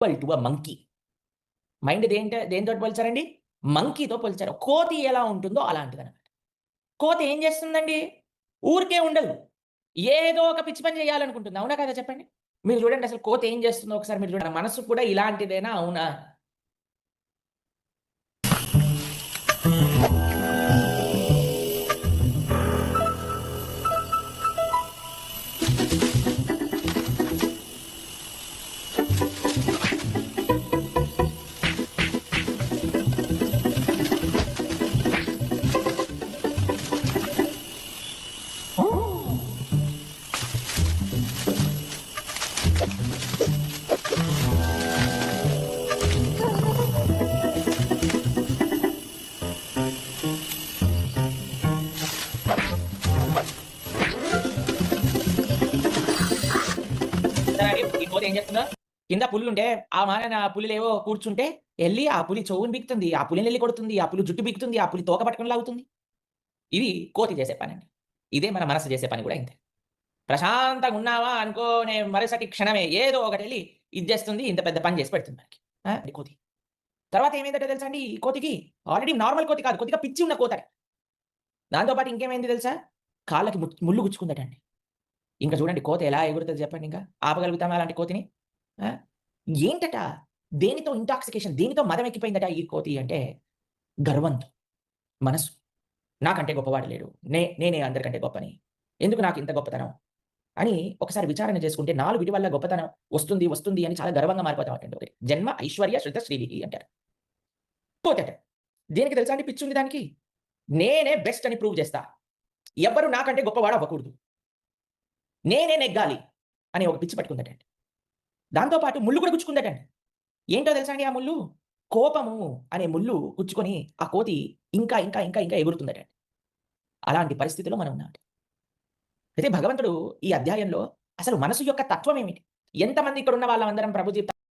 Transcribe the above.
Equal to a monkey mind దేంట దేంతో పోల్చారండి? మంకీతో పోల్చారు. కోతి ఎలా ఉంటుందో అలాంటిది అనమాట కోతి ఏం చేస్తుందండి? ఊరికే ఉండదు. ఏదో ఒక పిచ్చి పని చేయాలనుకుంటుంది. అవునా కదా చెప్పండి? మీరు చూడండి అసలు కోతి ఏం చేస్తుందో ఒకసారి మీరు చూడండి. మనసు కూడా ఇలాంటిదేనా? అవునా? ఏం చేస్తుందో? కింద పుల్లు ఉంటే ఆ మాన పులిలేవో కూర్చుంటే వెళ్ళి ఆ పులి చెవుని బిక్కుతుంది ఆ పులిని వెళ్ళి కొడుతుంది ఆ పులి జుట్టు బిక్కుతుంది ఆ పులి తోక పట్టుకుని లాగుతుంది. ఇది కోతి చేసే పని అండి ఇదే మన మనసు చేసే పని కూడా ఇంతే. ప్రశాంతంగా ఉన్నావా అనుకోనే మరుసటి క్షణమే ఏదో ఒకటి వెళ్ళి ఇది చేస్తుంది ఇంత పెద్ద పని చేసి పెడుతుంది మనకి. కోతి. తర్వాత ఏమైందంటే తెలుసా అండి ఈ కోతికి? ఆల్రెడీ నార్మల్ కోతి కాదు కొద్దిగా పిచ్చి ఉన్న కోత దాంతోపాటు ఇంకేమైంది తెలుసా? కాళ్ళకి ముళ్ళు గుచ్చుకుందట అండి ఇంకా చూడండి కోత ఎలా ఎగురుతుంది చెప్పండి ఇంకా? ఆపగలుగుతామా అలాంటి కోతిని? ఆ? ఏంటట? దేనితో ఇంటాక్సికేషన్ దేనితో మదం ఎక్కిపోయిందట ఈ కోతి అంటే గర్వంతో మనసు నాకంటే గొప్పవాడు లేడు. నే నేనే అందరికంటే గొప్పని. ఎందుకు నాకు ఇంత గొప్పతనం? అని ఒకసారి విచారణ చేసుకుంటే నాలుగు విడి వల్ల గొప్పతనం వస్తుంది వస్తుంది అని చాలా గర్వంగా మారిపోతాం అంటే ఒకటి. జన్మ ఐశ్వర్య శృత శ్రీవిహి అంటారు. పోతట దేనికి తెలుసా అండి పిచ్చి ఉంది దానికి? నేనే బెస్ట్ అని ప్రూవ్ చేస్తా. ఎవ్వరు నాకంటే గొప్పవాడు అవ్వకూడదు. నేనే నెగ్గాలి అని ఒక పిచ్చి పట్టుకుందటండి. దాంతోపాటు ముళ్ళు కూడా గుచ్చుకుందటండి. ఏంటో తెలుసా అండి ఆ ముళ్ళు? కోపము అనే ముళ్ళు గుచ్చుకొని ఆ కోతి ఇంకా ఇంకా ఇంకా ఇంకా ఎగురుతుందటండి. అలాంటి పరిస్థితిలో మనం ఉన్నామండి అయితే భగవంతుడు ఈ అధ్యాయంలో అసలు మనసు యొక్క తత్వం ఏమిటి ఎంతమంది ఇక్కడ ఉన్న వాళ్ళందరం ప్రభుజీ